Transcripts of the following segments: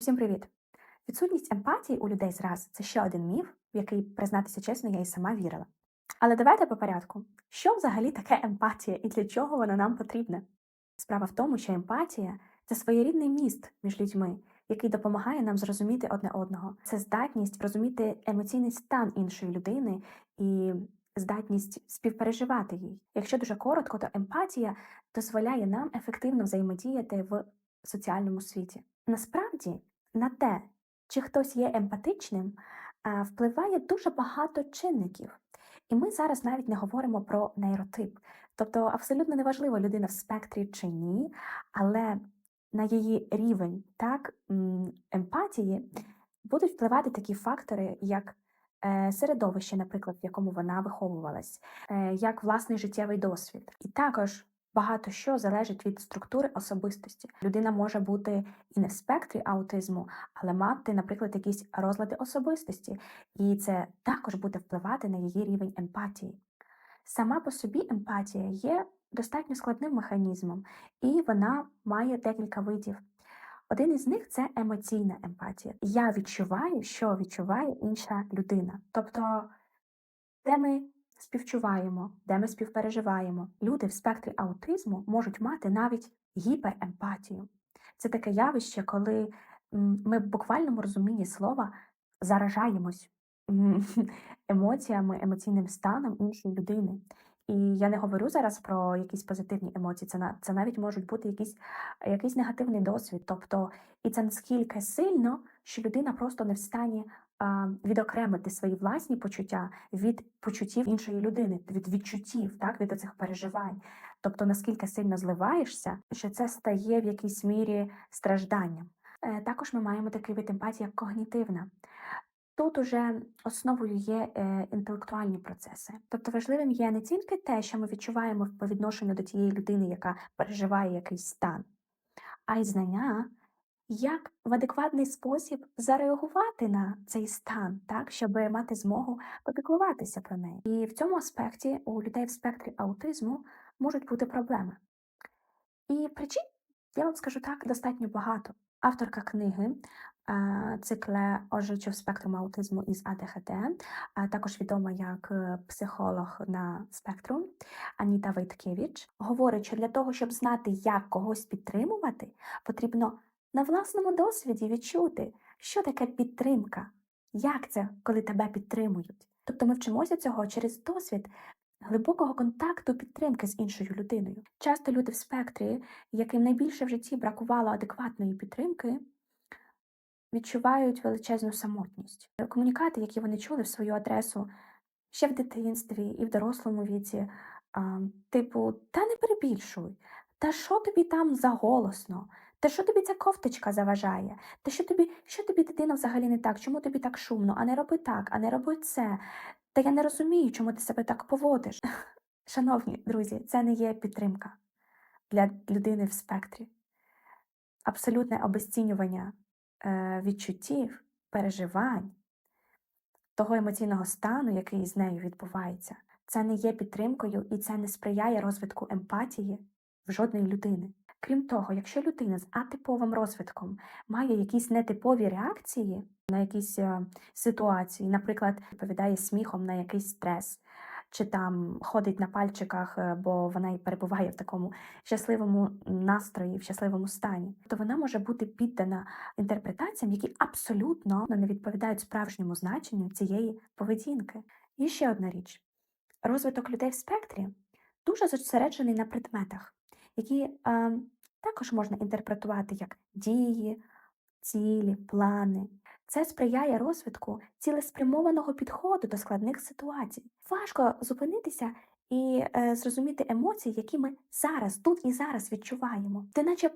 Всім привіт! Відсутність емпатії у людей зраз це ще один міф, в який, признатися чесно, я і сама вірила. Але давайте по порядку. Що взагалі таке емпатія і для чого вона нам потрібна? Справа в тому, що емпатія це своєрідний міст між людьми, який допомагає нам зрозуміти одне одного. Це здатність розуміти емоційний стан іншої людини і здатність співпереживати їй. Якщо дуже коротко, то емпатія дозволяє нам ефективно взаємодіяти в соціальному світі. Насправді, на те, чи хтось є емпатичним, впливає дуже багато чинників. І ми зараз навіть не говоримо про нейротип. Тобто абсолютно неважливо, людина в спектрі чи ні, але на її рівень так, емпатії будуть впливати такі фактори, як е, середовище, наприклад, в якому вона виховувалась, е, як власний життєвий досвід. І також багато що залежить від структури особистості. Людина може бути і не в спектрі аутизму, але мати, наприклад, якісь розлади особистості, і це також буде впливати на її рівень емпатії. Сама по собі емпатія є достатньо складним механізмом, і вона має декілька видів. Один із них це емоційна емпатія. Я відчуваю, що відчуває інша людина. Тобто, де ми співчуваємо, де ми співпереживаємо. Люди в спектрі аутизму можуть мати навіть гіперемпатію. Це таке явище, коли ми в буквальному розумінні слова заражаємось емоціями, емоційним станом іншої людини. І я не говорю зараз про якісь позитивні емоції, це, на- це навіть можуть бути якісь, якийсь негативний досвід. Тобто, і це наскільки сильно, що людина просто не в стані відокремити свої власні почуття від почуттів іншої людини, від відчуттів, так, від оцих переживань. Тобто, наскільки сильно зливаєшся, що це стає в якійсь мірі стражданням. Е, Також ми маємо такий вид емпатії, як когнітивна. Тут уже основою є е, інтелектуальні процеси. Тобто важливим є не тільки те, що ми відчуваємо по відношенню до тієї людини, яка переживає якийсь стан, а й знання, як в адекватний спосіб зареагувати на цей стан, так, щоб мати змогу попіклуватися про неї. І в цьому аспекті у людей в спектрі аутизму можуть бути проблеми. І причин, я вам скажу так, достатньо багато. Авторка книги цикле «Ожичив спектром аутизму із АДХД, також відома як е, психолог на спектру Аніта Войткевич, говорить, що для того, щоб знати, як когось підтримувати, потрібно на власному досвіді відчути, що таке підтримка, як це, коли тебе підтримують. Тобто ми вчимося цього через досвід глибокого контакту підтримки з іншою людиною. Часто люди в спектрі, яким найбільше в житті бракувало адекватної підтримки, відчувають величезну самотність. Комунікати, які вони чули в свою адресу ще в дитинстві і в дорослому віці, типу, та не перебільшуй, та що тобі там заголосно, та що тобі ця кофточка заважає, та що тобі, що тобі дитина взагалі не так, чому тобі так шумно, а не роби так, а не роби це. Та я не розумію, чому ти себе так поводиш. Шановні друзі, це не є підтримка для людини в спектрі. Абсолютне обесцінювання е, відчуттів, переживань, того емоційного стану, який з нею відбувається, це не є підтримкою і це не сприяє розвитку емпатії в жодної людини. Крім того, якщо людина з атиповим розвитком має якісь нетипові реакції на якісь е, ситуації, наприклад, відповідає сміхом на якийсь стрес, чи там ходить на пальчиках, е, бо вона і перебуває в такому щасливому настрої, в щасливому стані, то вона може бути піддана інтерпретаціям, які абсолютно не відповідають справжньому значенню цієї поведінки. І ще одна річ: розвиток людей в спектрі дуже зосереджений на предметах, які е, також можна інтерпретувати як дії, цілі, плани. Це сприяє розвитку цілеспрямованого підходу до складних ситуацій. Важко зупинитися і е, зрозуміти емоції, які ми зараз, тут і зараз відчуваємо. Ти наче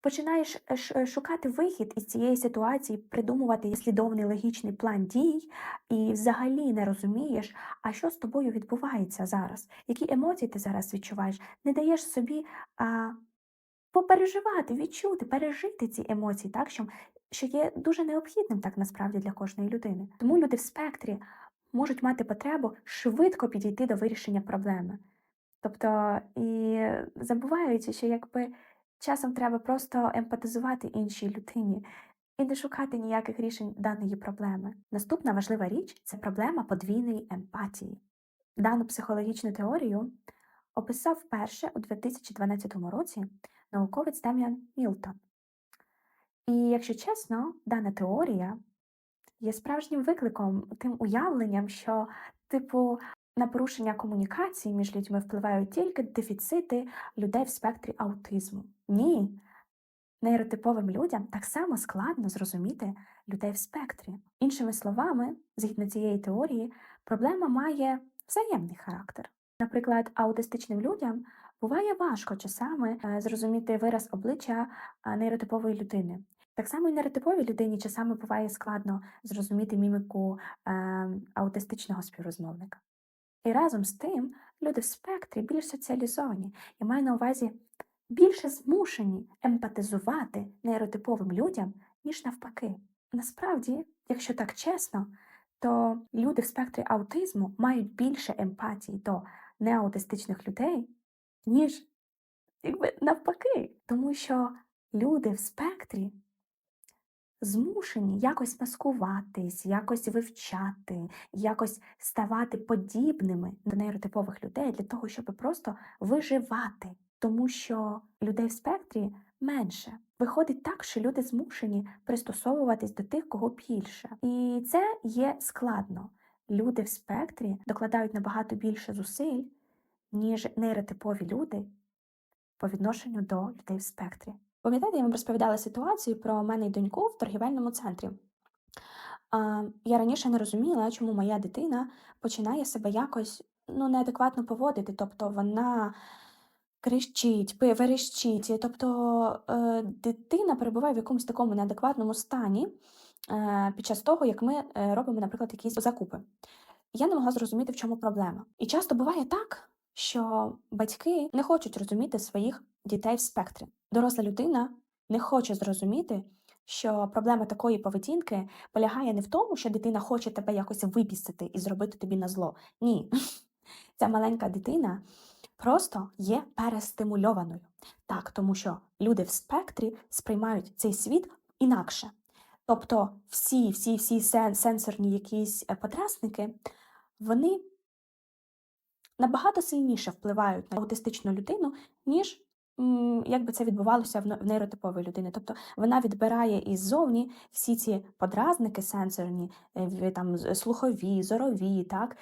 починаєш е, е, шукати вихід із цієї ситуації, придумувати слідовний логічний план дій, і взагалі не розумієш, а що з тобою відбувається зараз, які емоції ти зараз відчуваєш, не даєш собі а, попереживати, відчути, пережити ці емоції, так що, що є дуже необхідним так насправді для кожної людини. Тому люди в спектрі можуть мати потребу швидко підійти до вирішення проблеми. Тобто і забуваючи, що якби часом треба просто емпатизувати іншій людині, і не шукати ніяких рішень даної проблеми. Наступна важлива річ це проблема подвійної емпатії. Дану психологічну теорію описав вперше у 2012 році науковець Дем'ян Мілтон. І якщо чесно, дана теорія є справжнім викликом, тим уявленням, що, типу, на порушення комунікації між людьми впливають тільки дефіцити людей в спектрі аутизму. Ні. Нейротиповим людям так само складно зрозуміти людей в спектрі. Іншими словами, згідно цієї теорії, проблема має взаємний характер. Наприклад, аутистичним людям буває важко часами е, зрозуміти вираз обличчя е, нейротипової людини. Так само і нейротиповій людині часами буває складно зрозуміти міміку е, аутистичного співрозмовника. І разом з тим люди в спектрі більш соціалізовані і маю на увазі більше змушені емпатизувати нейротиповим людям, ніж навпаки. Насправді, якщо так чесно, то люди в спектрі аутизму мають більше емпатії до неаутистичних людей, ніж якби навпаки. Тому що люди в спектрі змушені якось маскуватись, якось вивчати, якось ставати подібними до нейротипових людей для того, щоб просто виживати. Тому що людей в спектрі менше. Виходить так, що люди змушені пристосовуватись до тих, кого більше. І це є складно. Люди в спектрі докладають набагато більше зусиль, ніж нейротипові люди по відношенню до людей в спектрі. Пам'ятаєте, я вам розповідала ситуацію про мене і доньку в торгівельному центрі. Я раніше не розуміла, чому моя дитина починає себе якось ну, неадекватно поводити. Тобто вона кричить, верещить. Тобто е, дитина перебуває в якомусь такому неадекватному стані е, під час того, як ми е, робимо, наприклад, якісь закупи. Я не могла зрозуміти, в чому проблема. І часто буває так, що батьки не хочуть розуміти своїх дітей в спектрі. Доросла людина не хоче зрозуміти, що проблема такої поведінки полягає не в тому, що дитина хоче тебе якось випістити і зробити тобі на зло. Ні. Ця маленька дитина просто є перестимульованою. Так, тому що люди в спектрі сприймають цей світ інакше. Тобто всі, всі, всі сен- сенсорні якісь е, потрясники, вони набагато сильніше впливають на аутистичну людину, ніж якби це відбувалося в не- в нейротипової людини. Тобто вона відбирає іззовні всі ці подразники сенсорні, е, там, слухові, зорові, так,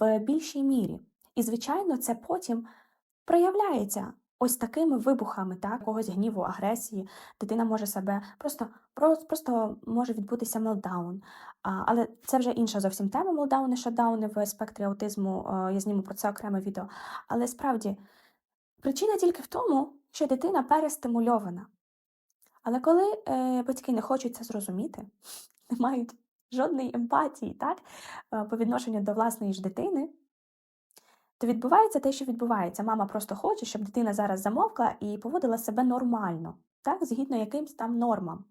в більшій мірі. І, звичайно, це потім проявляється ось такими вибухами, так, когось гніву, агресії. Дитина може себе просто, просто, може відбутися мелдаун. Але це вже інша зовсім тема мелдауни, шатдауни в спектрі аутизму. е, Я зніму про це окреме відео. Але справді причина тільки в тому, що дитина перестимульована. Але коли е, батьки не хочуть це зрозуміти, не мають жодної емпатії так, е, по відношенню до власної ж дитини, то відбувається те, що відбувається. Мама просто хоче, щоб дитина зараз замовкла і поводила себе нормально, так, згідно якимсь там нормам.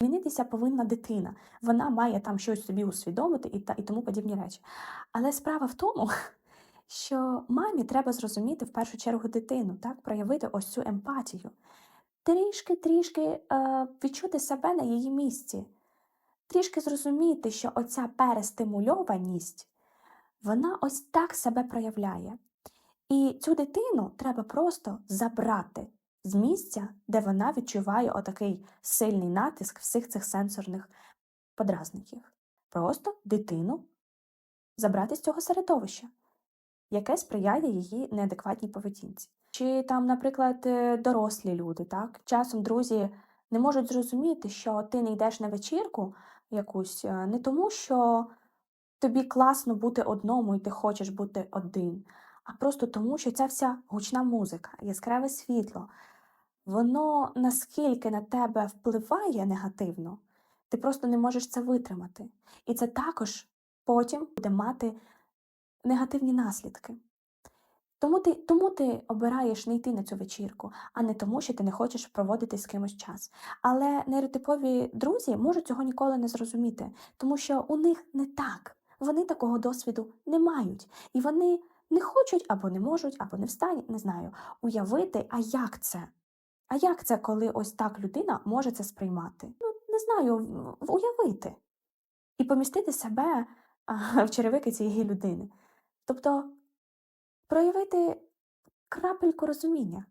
Змінитися повинна дитина. Вона має там щось собі усвідомити і, та, і тому подібні речі. Але справа в тому, що мамі треба зрозуміти в першу чергу дитину, так, проявити ось цю емпатію. Трішки-трішки е, відчути себе на її місці, трішки зрозуміти, що оця перестимульованість вона ось так себе проявляє. І цю дитину треба просто забрати з місця, де вона відчуває отакий сильний натиск всіх цих сенсорних подразників. Просто дитину забрати з цього середовища, яке сприяє її неадекватній поведінці. Чи там, наприклад, е, дорослі люди, так? Часом друзі не можуть зрозуміти, що ти не йдеш на вечірку якусь е, не тому, що тобі класно бути одному і ти хочеш бути один, а просто тому, що ця вся гучна музика, яскраве світло, воно наскільки на тебе впливає негативно, ти просто не можеш це витримати. І це також потім буде мати негативні наслідки. Тому ти, тому ти обираєш не йти на цю вечірку, а не тому, що ти не хочеш проводити з кимось час. Але нейротипові друзі можуть цього ніколи не зрозуміти, тому що у них не так. Вони такого досвіду не мають. І вони не хочуть або не можуть, або не встануть, не знаю, уявити, а як це? А як це, коли ось так людина може це сприймати? Ну, не знаю, уявити і помістити себе в черевики цієї людини. Тобто проявити крапельку розуміння.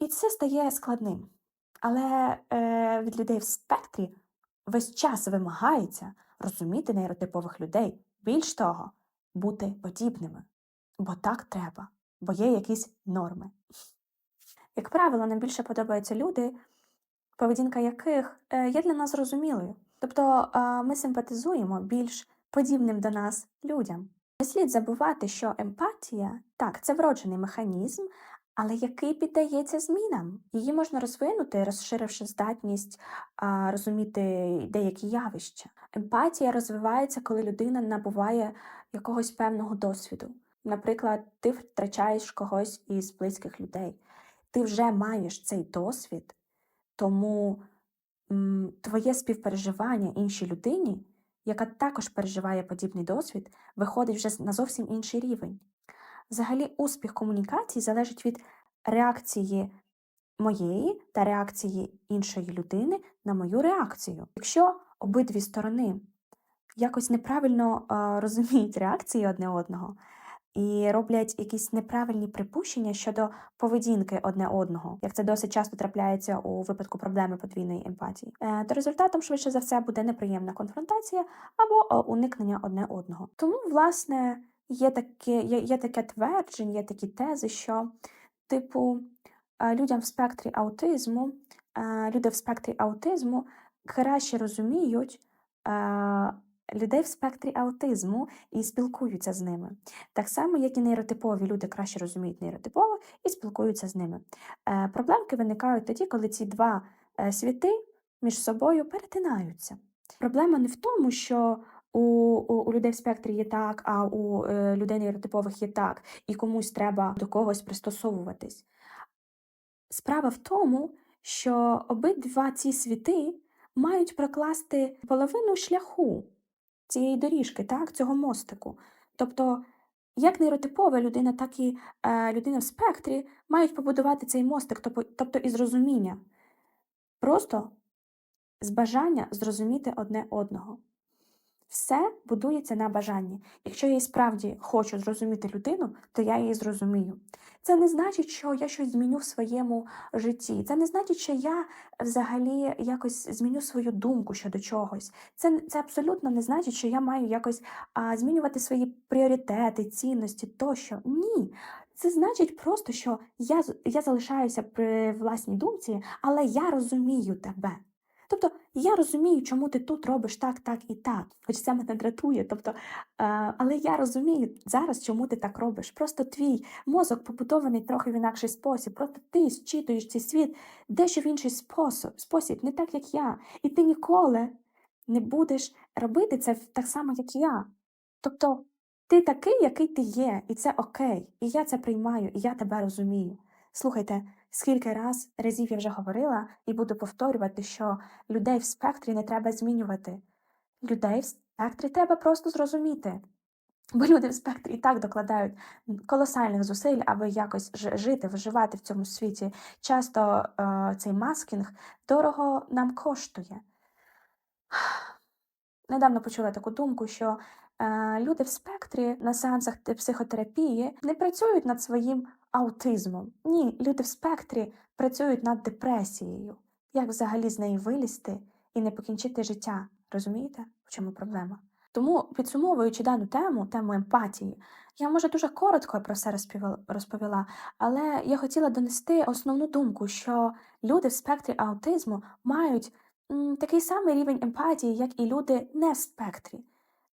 І це стає складним. Але е, від людей в спектрі весь час вимагається розуміти нейротипових людей, більш того, бути подібними. Бо так треба, бо є якісь норми. Як правило, нам більше подобаються люди, поведінка яких е, є для нас зрозумілою. Тобто ми симпатизуємо більш подібним до нас людям. Не слід забувати, що емпатія так, це вроджений механізм, але який піддається змінам. Її можна розвинути, розширивши здатність а, розуміти деякі явища. Емпатія розвивається, коли людина набуває якогось певного досвіду. Наприклад, ти втрачаєш когось із близьких людей. Ти вже маєш цей досвід, тому м, твоє співпереживання іншій людині, яка також переживає подібний досвід, виходить вже на зовсім інший рівень. Взагалі, успіх комунікації залежить від реакції моєї та реакції іншої людини на мою реакцію. Якщо обидві сторони якось неправильно розуміють реакції одне одного і роблять якісь неправильні припущення щодо поведінки одне одного, як це досить часто трапляється у випадку проблеми подвійної емпатії, е, то результатом швидше за все буде неприємна конфронтація або е, уникнення одне одного. Тому, власне, є таке, є, є таке твердження, є такі тези, що, типу, е, людям в спектрі аутизму, люди в спектрі аутизму краще розуміють. Людей в спектрі аутизму і спілкуються з ними. Так само, як і нейротипові люди краще розуміють нейротипово і спілкуються з ними. Е, проблемки виникають тоді, коли ці два е, світи між собою перетинаються. Проблема не в тому, що у, у, у людей в спектрі є так, а у е, людей нейротипових є так, і комусь треба до когось пристосовуватись. Справа в тому, що обидва ці світи мають прокласти половину шляху цієї доріжки, так, цього мостику. Тобто, як нейротипова людина, так і е, людина в спектрі мають побудувати цей мостик, тобто, із розуміння. Просто з бажання зрозуміти одне одного. Все будується на бажанні. Якщо я і справді хочу зрозуміти людину, то я її зрозумію. Це не значить, що я щось зміню в своєму житті. Це не значить, що я взагалі якось зміню свою думку щодо чогось. Це, це абсолютно не значить, що я маю якось а, змінювати свої пріоритети, цінності тощо. Ні. Це значить просто, що я, я залишаюся при власній думці, але я розумію тебе. Тобто я розумію, чому ти тут робиш так, так і так, хоч це мене дратує. Тобто, е, але я розумію зараз, чому ти так робиш. Просто твій мозок побудований трохи в інакший спосіб. Просто ти зчитуєш цей світ дещо в інший спосіб, спосіб, не так, як я. І ти ніколи не будеш робити це так само, як я. Тобто, ти такий, який ти є, і це окей. І я це приймаю, і я тебе розумію. Слухайте, скільки раз разів я вже говорила і буду повторювати, що людей в спектрі не треба змінювати. Людей в спектрі треба просто зрозуміти. Бо люди в спектрі і так докладають колосальних зусиль, аби якось жити, виживати в цьому світі. Часто е, цей маскінг дорого нам коштує. Недавно почула таку думку, що е, люди в спектрі на сеансах психотерапії не працюють над своїм аутизмом. Ні, люди в спектрі працюють над депресією. Як взагалі з неї вилізти і не покінчити життя? Розумієте, в чому проблема? Тому, підсумовуючи дану тему, тему емпатії, я може дуже коротко про все розповіла, але я хотіла донести основну думку, що люди в спектрі аутизму мають такий самий рівень емпатії, як і люди не в спектрі.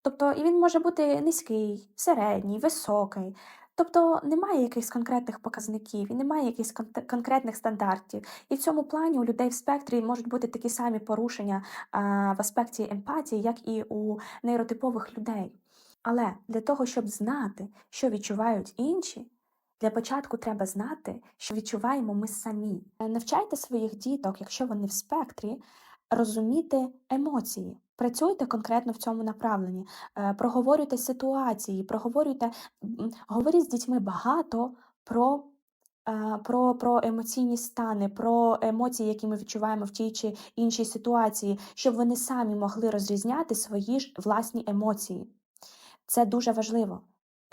Тобто, і він може бути низький, середній, високий. Тобто немає якихось конкретних показників і немає якихось кон- конкретних стандартів. І в цьому плані у людей в спектрі можуть бути такі самі порушення в аспекті емпатії, як і у нейротипових людей. Але для того, щоб знати, що відчувають інші, для початку треба знати, що відчуваємо ми самі. Е, Навчайте своїх діток, якщо вони в спектрі, розуміти емоції. Працюйте конкретно в цьому направленні, Е, проговорюйте ситуації, проговорюйте, говоріть з дітьми багато про е, про, про емоційні стани, про емоції, які ми відчуваємо в тій чи іншій ситуації, щоб вони самі могли розрізняти свої ж власні емоції. Це дуже важливо.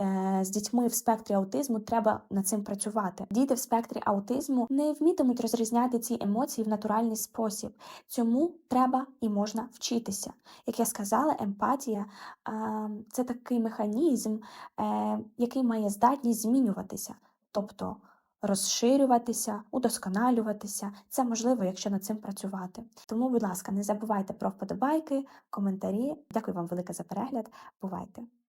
Е, З дітьми в спектрі аутизму треба над цим працювати. Діти в спектрі аутизму не вмітимуть розрізняти ці емоції в натуральний спосіб. Цьому треба і можна вчитися. Як я сказала, емпатія е, це такий механізм, е, який має здатність змінюватися, тобто розширюватися, удосконалюватися. Це можливо, якщо над цим працювати. Тому, будь ласка, не забувайте про вподобайки, коментарі. Дякую вам велике за перегляд. Бувайте!